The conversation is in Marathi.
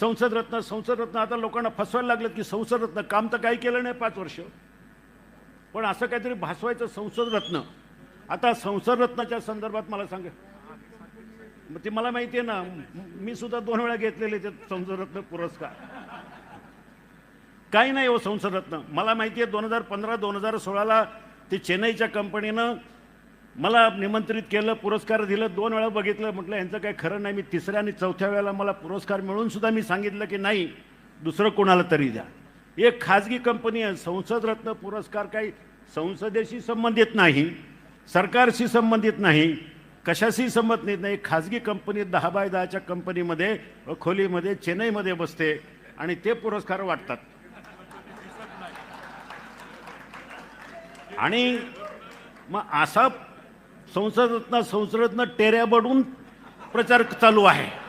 संसद रत्न संसद रत्न आता लोकांना फसवायला लागलं की संसद रत्न. काम तर काही केलं नाही पाच वर्ष. पण असं काहीतरी भासवायचं संसद रत्न. आता संसद रत्नाच्या संदर्भात मला सांगा. मग ते मला माहिती आहे ना मी सुद्धा दोन वेळा घेतलेले ते संसद रत्न पुरस्कार. काही नाही हो संसद रत्न. मला माहिती आहे दोन हजार पंधरा दोन हजार सोळाला ते चेन्नईच्या कंपनीनं मला निमंत्रित केलं पुरस्कार दिलं दोन वेळा बघितलं म्हटलं यांचं काही खरं नाही मी तिसऱ्या आणि चौथ्या वेळेला मला पुरस्कार मिळून सुद्धा मी सांगितलं की नाही दुसरं कोणाला तरी द्या. एक खाजगी कंपनी आहे संसद रत्न पुरस्कार काही संसदेशी संबंधित नाही सरकारशी संबंधित नाही कशाशी संबंधित नाही खाजगी कंपनी दहा बाय दहाच्या कंपनीमध्ये खोलीमध्ये चेन्नईमध्ये बसते आणि ते पुरस्कार वाटतात. आणि मग असा संसदरत्न संसदरत्न टेऱ्या बडून प्रचार चालू आहे.